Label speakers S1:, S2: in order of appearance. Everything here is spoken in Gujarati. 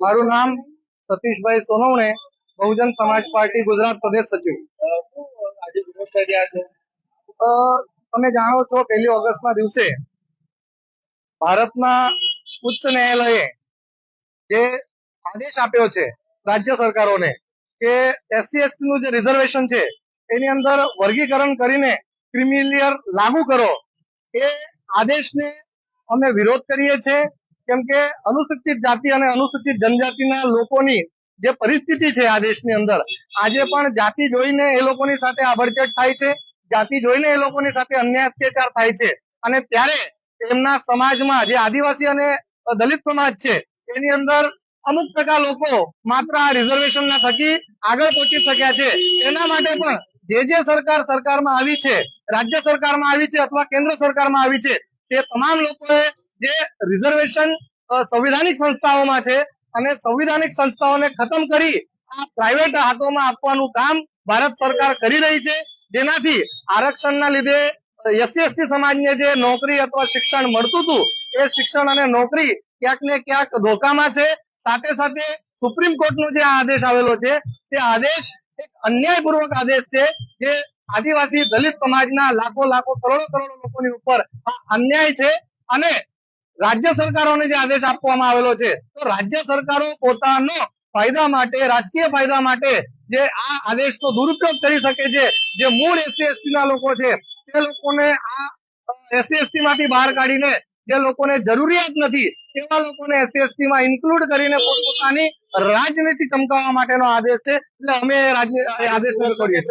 S1: મારું નામ સતીશભાઈ સોનવણે, બહુજન સમાજ પાર્ટી, ગુજરાત પ્રદેશ સચિવ. તમે જાણો છો પહેલી ઓગસ્ટના દિવસે ભારતના ઉચ્ચ ન્યાયાલયે જે આદેશ આપ્યો છે રાજ્ય સરકારોને કે એસસી એસટી નું જે રિઝર્વેશન છે, એની અંદર વર્ગીકરણ કરીને ક્રિમિલિયર લાગુ કરો, એ આદેશને અમે વિરોધ કરીએ છીએ. કેમ કે અનુસૂચિત જાતિ અને અનુસૂચિત જનજાતિના લોકોની જે પરિસ્થિતિ છે આ દેશની અંદર, આજે પણ જાતિ જોઈને એ લોકોની સાથે આભડછેડ થાય છે, જાતિ જોઈને એ લોકોની સાથે અન્યાય અત્યાચાર થાય છે. અને ત્યારે એમના સમાજમાં જે આદિવાસી અને દલિત સમાજ છે, એની અંદર અમુક ટકા લોકો માત્ર આ રિઝર્વેશન ના થકી આગળ પહોંચી શક્યા છે. એના માટે પણ જે જે સરકાર સરકારમાં આવી છે, રાજ્ય સરકારમાં આવી છે અથવા કેન્દ્ર સરકારમાં આવી છે, તે તમામ લોકોએ જે રિઝર્વેશન સંવિધાનિક સંસ્થાઓમાં છે અને સંવિધાનિક સંસ્થાઓને ખતમ કરી આ પ્રાઇવેટ હાથોમાં આપવાનું કામ ભારત સરકાર કરી રહી છે. જેનાથી આરક્ષણના લીધે એસસી એસટી સમાજને જે નોકરી અથવા શિક્ષણ મળતું હતું, એ શિક્ષણ અને નોકરી ક્યાંક ને ક્યાંક ધોકામાં છે. સાથે સાથે સુપ્રીમ કોર્ટનો જે આદેશ આવેલો છે, તે આદેશ એક અન્યાયપૂર્વક આદેશ છે જે આદિવાસી દલિત સમાજના લાખો લાખો કરોડો કરોડો લોકોની ઉપર અન્યાય છે અને રાજ્ય સરકારોને જે આદેશ આપવામાં આવેલો છે, તો રાજ્ય સરકારો પોતાનો ફાયદા માટે, રાજકીય ફાયદા માટે જે આ આદેશનો દુરુપયોગ કરી શકે છે, જે મૂળ એસસી એસટી ના લોકો છે, તે લોકોને આ એસસી એસટી માંથી બહાર કાઢીને જે લોકોને જરૂરિયાત નથી તેવા લોકોને એસસી એસટી માં ઇન્ક્લુડ કરીને પોતપોતાની રાજનીતિ ચમકાવવા માટેનો આદેશ છે, એટલે અમે આદેશ કરીએ